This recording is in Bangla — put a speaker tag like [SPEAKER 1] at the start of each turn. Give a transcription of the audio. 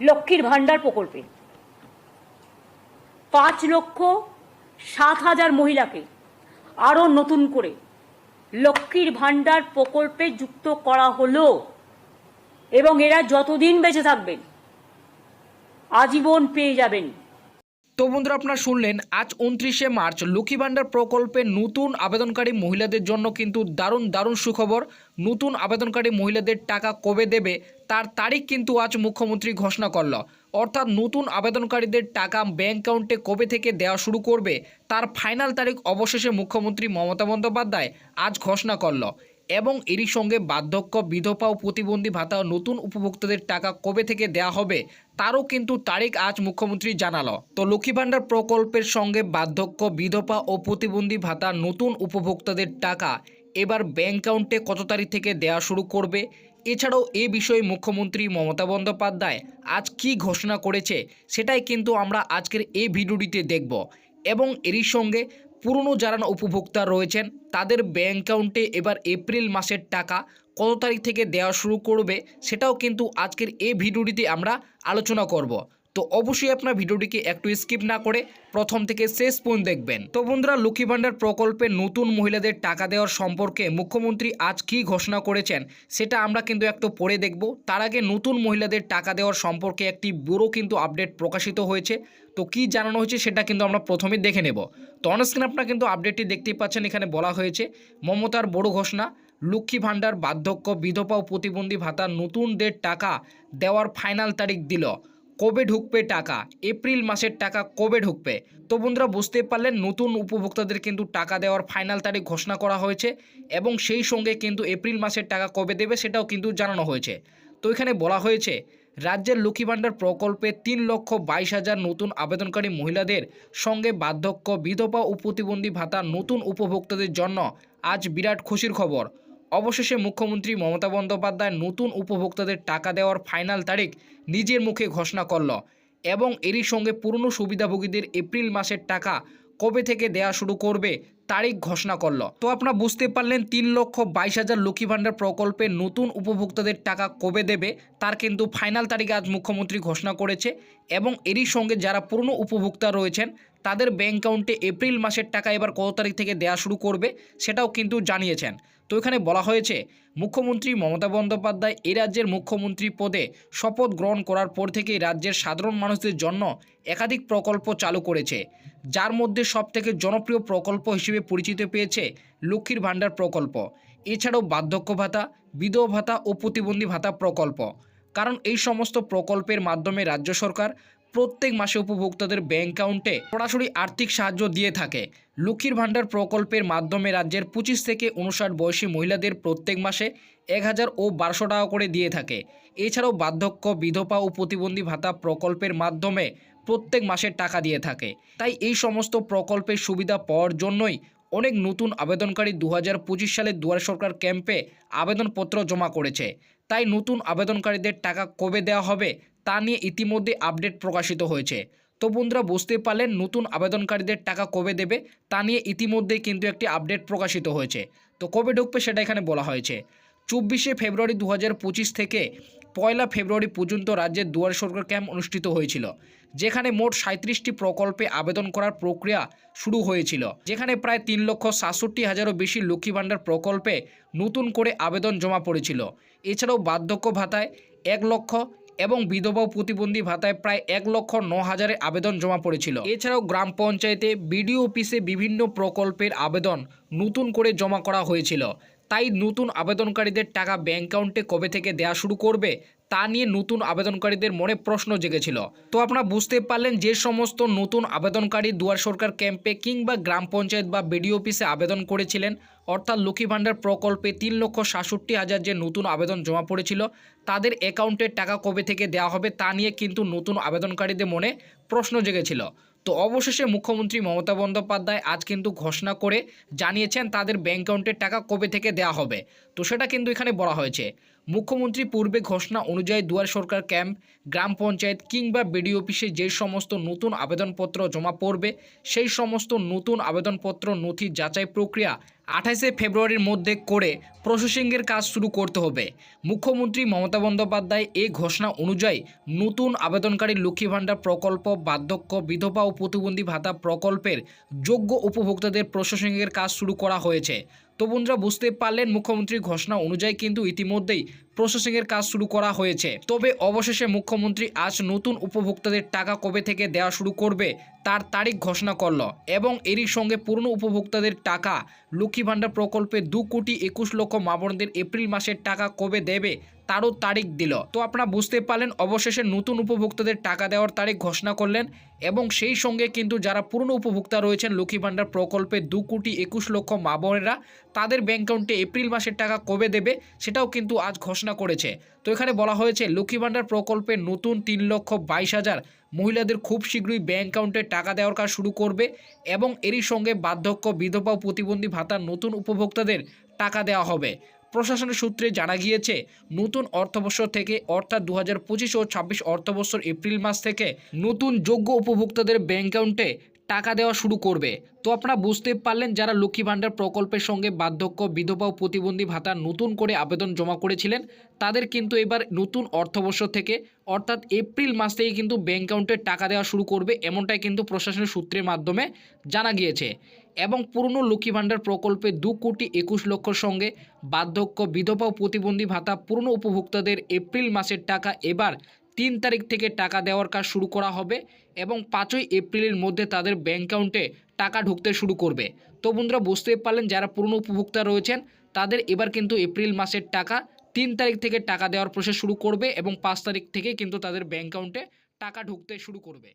[SPEAKER 1] লক্ষ্মীর ভাণ্ডার প্রকল্পে। পাঁচ লক্ষ সাত হাজার মহিলাকে আরও নতুন করে লক্ষ্মীর ভাণ্ডার প্রকল্পে যুক্ত করা হলো এবং এরা যতদিন বেঁচে থাকবেন, আজীবন পেয়ে যাবেন।
[SPEAKER 2] তো বন্ধুরা আপনারা শুনলেন, আজ উনত্রিশে মার্চ লক্ষ্মী ভাণ্ডার প্রকল্পে নতুন আবেদনকারী মহিলাদের জন্য কিন্তু দারুণ দারুণ সুখবর। নতুন আবেদনকারী মহিলাদের টাকা কবে দেবে, তার তারিখ কিন্তু আজ মুখ্যমন্ত্রী ঘোষণা করল। অর্থাৎ নতুন আবেদনকারীদের টাকা ব্যাংক অ্যাকাউন্টে কবে থেকে দেওয়া শুরু করবে, তার ফাইনাল তারিখ অবশেষে মুখ্যমন্ত্রী মমতা বন্দ্যোপাধ্যায় আজ ঘোষণা করল। এবং এরই সঙ্গে বার্ধক্য, বিধবা ও প্রতিবন্ধী ভাতা নতুন উপভোক্তাদের টাকা কবে থেকে দেওয়া হবে, তারও কিন্তু তারিখ আজ মুখ্যমন্ত্রী জানালো। তো লক্ষ্মী ভাণ্ডার প্রকল্পের সঙ্গে বার্ধক্য, বিধবা ও প্রতিবন্ধী ভাতা, নতুন উপভোক্তাদের টাকা এবার ব্যাংক অ্যাকাউন্টে কত তারিখ থেকে দেওয়া শুরু করবে? এছাড়াও এ বিষয়ে মুখ্যমন্ত্রী মমতা বন্দ্যোপাধ্যায় আজ কী ঘোষণা করেছে, সেটাই কিন্তু আমরা আজকের এই ভিডিওটিতে দেখব। এবং এরই সঙ্গে পুরনো যারা উপভোক্তা রয়েছেন, তাদের ব্যাঙ্ক অ্যাকাউন্টে এবার এপ্রিল মাসের টাকা কত তারিখ থেকে দেওয়া শুরু করবে, সেটাও কিন্তু আজকের এই ভিডিওটিতে আমরা আলোচনা করব। তো অবশ্যই আপনার ভিডিওটিকে একটু স্কিপ না করে প্রথম থেকে শেষ পর্যন্ত দেখবেন। তো বন্ধুরা, লক্ষ্মী ভাণ্ডার প্রকল্পে নতুন মহিলাদের টাকা দেওয়ার সম্পর্কে মুখ্যমন্ত্রী আজ কী ঘোষণা করেছেন সেটা আমরা কিন্তু একটু পরে দেখব। তার আগে নতুন মহিলাদের টাকা দেওয়ার সম্পর্কে একটি বড় কিন্তু আপডেট প্রকাশিত হয়েছে। তো কি জানানো হয়েছে সেটা কিন্তু আমরা প্রথমে দেখে নেব। তো অনস্ক্রিন আপনারা কিন্তু আপডেটটি দেখতেই পাচ্ছেন, এখানে বলা হয়েছে, মমতার বড় ঘোষণা, লক্ষ্মী ভাণ্ডার বার্ধক্য, বিধবা ও প্রতিবন্ধী ভাতা নতুনদের টাকা দেওয়ার ফাইনাল তারিখ দিল। কবে ঢুকবে টাকা? এপ্রিল মাসের টাকা কবে ঢুকবে? তো বন্ধুরা বুঝতে পারলেন, নতুন উপভোক্তাদের কিন্তু টাকা দেওয়ার ফাইনাল তারিখ ঘোষণা করা হয়েছে এবং সেই সঙ্গে কিন্তু এপ্রিল মাসের টাকা কবে দেবে সেটাও কিন্তু জানানো হয়েছে। তো এখানে বলা হয়েছে, রাজ্যের লক্ষ্মী ভাণ্ডার প্রকল্পে তিন লক্ষ বাইশ হাজার নতুন আবেদনকারী মহিলাদের সঙ্গে বার্ধক্য, বিধবা ও প্রতিবন্ধী ভাতা নতুন উপভোক্তাদের জন্য আজ বিরাট খুশির খবর। অবশেষে মুখ্যমন্ত্রী মমতা বন্দ্যোপাধ্যায় নতুন উপভোক্তাদের টাকা দেওয়ার ফাইনাল তারিখ নিজের মুখে ঘোষণা করল এবং এরই সঙ্গে পুরনো সুবিধাভোগীদের এপ্রিল মাসের টাকা কবে থেকে দেয়া শুরু করবে তারিখ ঘোষণা করল। তো আপনারা বুঝতে পারলেন, তিন লক্ষ বাইশ হাজার লক্ষ্মী ভাণ্ডার প্রকল্পে নতুন উপভোক্তাদের টাকা কবে দেবে, তার কিন্তু ফাইনাল তারিখ আজ মুখ্যমন্ত্রী ঘোষণা করেছে এবং এরই সঙ্গে যারা পুরনো উপভোক্তা রয়েছেন, তাদের ব্যাংক অ্যাকাউন্টে এপ্রিল মাসের টাকা এবার কত তারিখ থেকে দেওয়া শুরু করবে সেটাও কিন্তু জানিয়েছেন। তো এখানে বলা হয়েছে, মুখ্যমন্ত্রী মমতা বন্দ্যোপাধ্যায় এই রাজ্যের মুখ্যমন্ত্রী পদে শপথ গ্রহণ করার পর থেকেই রাজ্যের সাধারণ মানুষদের জন্য একাধিক প্রকল্প চালু করেছে, যার মধ্যে সবথেকে জনপ্রিয় প্রকল্প হিসেবে পরিচিত পেয়েছে লক্ষ্মীর ভাণ্ডার প্রকল্প। এছাড়াও বার্ধক্য ভাতা, বিধবা ভাতা ও প্রতিবন্ধী ভাতা প্রকল্প। কারণ এই সমস্ত প্রকল্পের মাধ্যমে রাজ্য সরকার প্রত্যেক মাসে উপভোক্তাদের ব্যাংক অ্যাকাউন্টে সরাসরি আর্থিক সাহায্য দিয়ে থাকে। লক্ষ্মীর ভাণ্ডার প্রকল্পের মাধ্যমে রাজ্যের পঁচিশ থেকে উনষাট বয়সী মহিলাদের প্রত্যেক মাসে এক হাজার ও বারোশো টাকা করে দিয়ে থাকে। এছাড়াও বার্ধক্য, বিধবা ও প্রতিবন্ধী ভাতা প্রকল্পের মাধ্যমে প্রত্যেক মাসে টাকা দিয়ে থাকে। তাই এই সমস্ত প্রকল্পের সুবিধা পাওয়ার জন্যই অনেক নতুন আবেদনকারী দু হাজার পঁচিশ সালে দুয়ারে সরকার ক্যাম্পে আবেদনপত্র জমা করেছে। তাই নতুন আবেদনকারীদের টাকা কবে দেওয়া হবে তা নিয়ে ইতিমধ্যে আপডেট প্রকাশিত হয়েছে। তো বন্ধুরা, বুঝতে পারলেন নতুন আবেদনকারীদের টাকা কবে দেবে, তা নিয়ে ইতিমধ্যেই কিন্তু একটি আপডেট প্রকাশিত হয়েছে। তো কবে ঢুকবে সেটা এখানে বলা হয়েছে। চব্বিশে ফেব্রুয়ারি দু হাজার পঁচিশ থেকে পয়লা ফেব্রুয়ারি পর্যন্ত রাজ্যের দুয়ার সরকার ক্যাম্প অনুষ্ঠিত হয়েছিল, যেখানে মোট সাঁত্রিশটি প্রকল্পে আবেদন করার প্রক্রিয়া শুরু হয়েছিল, যেখানে প্রায় তিন লক্ষ সাতষট্টি হাজারও বেশি লক্ষ্মী ভাণ্ডার প্রকল্পে নতুন করে আবেদন জমা পড়েছিল। এছাড়াও বার্ধক্য ভাতায় এক লক্ষ এবং বিধবা প্রতিবন্ধী ভাতায় প্রায় এক লক্ষ ন হাজারের আবেদন জমা পড়েছিল। এছাড়াও গ্রাম পঞ্চায়েতে বিডিও অফিসে বিভিন্ন প্রকল্পের আবেদন নতুন করে জমা করা হয়েছিল। তাই নতুন আবেদনকারীদের টাকা ব্যাংক অ্যাকাউন্টে কবে থেকে দেওয়া শুরু করবে, তা নিয়ে নতুন আবেদনকারীদের মনে প্রশ্ন জেগেছিল। তো আপনারা বুঝতে পারলেন যে সমস্ত নতুন আবেদনকারী দুয়ার সরকার ক্যাম্পে কিংবা গ্রাম পঞ্চায়েত বা বিডিও অফিসে আবেদন করেছিলেন অর্থাৎ লক্ষ্মী ভাণ্ডার প্রকল্পে তিন লক্ষ সাতষট্টি হাজার যে নতুন আবেদন জমা পড়েছিল, তাদের অ্যাকাউন্টের টাকা কবে থেকে দেওয়া হবে তা নিয়ে কিন্তু নতুন আবেদনকারীদের মনে প্রশ্ন জেগেছিল। তো অবশেষে মুখ্যমন্ত্রী মমতা বন্দ্যোপাধ্যায় আজ কিন্তু ঘোষণা করে জানিয়েছেন তাদের ব্যাঙ্ক অ্যাকাউন্টের টাকা কবে থেকে দেওয়া হবে। তো সেটা কিন্তু এখানে বলা হয়েছে। মুখ্যমন্ত্রী পূর্বে ঘোষণা অনুযায়ী দুয়ার সরকার ক্যাম্প, গ্রাম পঞ্চায়েত কিংবা বিডিও অফিসে যে সমস্ত নতুন আবেদনপত্র জমা পড়বে, সেই সমস্ত নতুন আবেদনপত্র নথি যাচাই প্রক্রিয়া আঠাশে ফেব্রুয়ারির মধ্যে করে প্রসেসিংয়ের কাজ শুরু করতে হবে। মুখ্যমন্ত্রী মমতা বন্দ্যোপাধ্যায় এই ঘোষণা অনুযায়ী নতুন আবেদনকারী লক্ষ্মী ভাণ্ডার প্রকল্প, বার্ধক্য, বিধবা ও প্রতিবন্ধী ভাতা প্রকল্পের যোগ্য উপভোক্তাদের প্রসেসিংয়ের কাজ শুরু করা হয়েছে। তো বন্ধুরা বুঝতে পারলেন মুখ্যমন্ত্রীর ঘোষণা অনুযায়ী কিন্তু ইতিমধ্যেই প্রসেসিংয়ের কাজ শুরু করা হয়েছে। তবে অবশেষে মুখ্যমন্ত্রী আজ নতুন উপভোক্তাদের টাকা কবে থেকে দেওয়া শুরু করবে তার তারিখ ঘোষণা করল এবং এরই সঙ্গে পুরনো উপভোক্তাদের টাকা লক্ষ্মী ভাণ্ডার প্রকল্পে দু কোটি একুশ লক্ষ মাবনদের এপ্রিল মাসের টাকা কবে দেবে তারও তারিখ দিল। তো আপনারা বুঝতে পারলেন, অবশেষে নতুন উপভোক্তাদের টাকা দেওয়ার তারিখ ঘোষণা করলেন এবং সেই সঙ্গে কিন্তু যারা পুরনো উপভোক্তা রয়েছেন, লক্ষ্মী ভাণ্ডার প্রকল্পে দু কোটি একুশ লক্ষ মা বোনেরা, তাদের ব্যাংক অ্যাকাউন্টে এপ্রিল মাসের টাকা কবে দেবে সেটাও কিন্তু আজ ঘোষণা করেছে। তো এখানে বলা হয়েছে, লক্ষ্মী ভাণ্ডার প্রকল্পে নতুন তিন লক্ষ বাইশ হাজার মহিলাদের খুব শীঘ্রই ব্যাংক অ্যাকাউন্টে টাকা দেওয়ার কাজ শুরু করবে এবং এরই সঙ্গে বার্ধক্য, বিধবা প্রতিবন্ধী ভাতার নতুন উপভোক্তাদের টাকা দেওয়া হবে। প্রশাসনের সূত্রে জানা গিয়েছে, নতুন অর্থবর্ষ থেকে, অর্থাৎ দু হাজার পঁচিশ ও ছাব্বিশ অর্থবর্ষর এপ্রিল মাস থেকে নতুন যোগ্য উপভোক্তাদের ব্যাংক অ্যাকাউন্টে টাকা দেওয়া শুরু করবে। তো আপনারা বুঝতে পারলেন যারা লক্ষ্মী ভাণ্ডার প্রকল্পের সঙ্গে বার্ধক্য, বিধবা ও প্রতিবন্ধী ভাতা নতুন করে আবেদন জমা করেছিলেন, তাদের কিন্তু এবার নতুন অর্থবর্ষ থেকে, অর্থাৎ এপ্রিল মাস থেকে কিন্তু ব্যাঙ্ক অ্যাকাউন্টে টাকা দেওয়া শুরু করবে, এমনটাই কিন্তু প্রশাসনের সূত্রের মাধ্যমে জানা গিয়েছে। এবং পুরনো লক্ষ্মী ভাণ্ডার প্রকল্পে দু কোটি একুশ লক্ষর সঙ্গে বার্ধক্য, বিধবা প্রতিবন্ধী ভাতা পুরনো উপভোক্তাদের এপ্রিল মাসের টাকা এবার তিন তারিখ থেকে টাকা দেওয়ার কাজ শুরু করা হবে এবং পাঁচই এপ্রিলের মধ্যে তাদের ব্যাংক অ্যাকাউন্টে টাকা ঢুকতে শুরু করবে। তো বন্ধুরা বুঝতে পারলেন, যারা পুরনো উপভোক্তা রয়েছেন, তাদের এবার কিন্তু এপ্রিল মাসের টাকা তিন তারিখ থেকে টাকা দেওয়ার প্রসেস শুরু করবে এবং পাঁচ তারিখ থেকে কিন্তু তাদের ব্যাংক অ্যাকাউন্টে টাকা ঢুকতে শুরু করবে।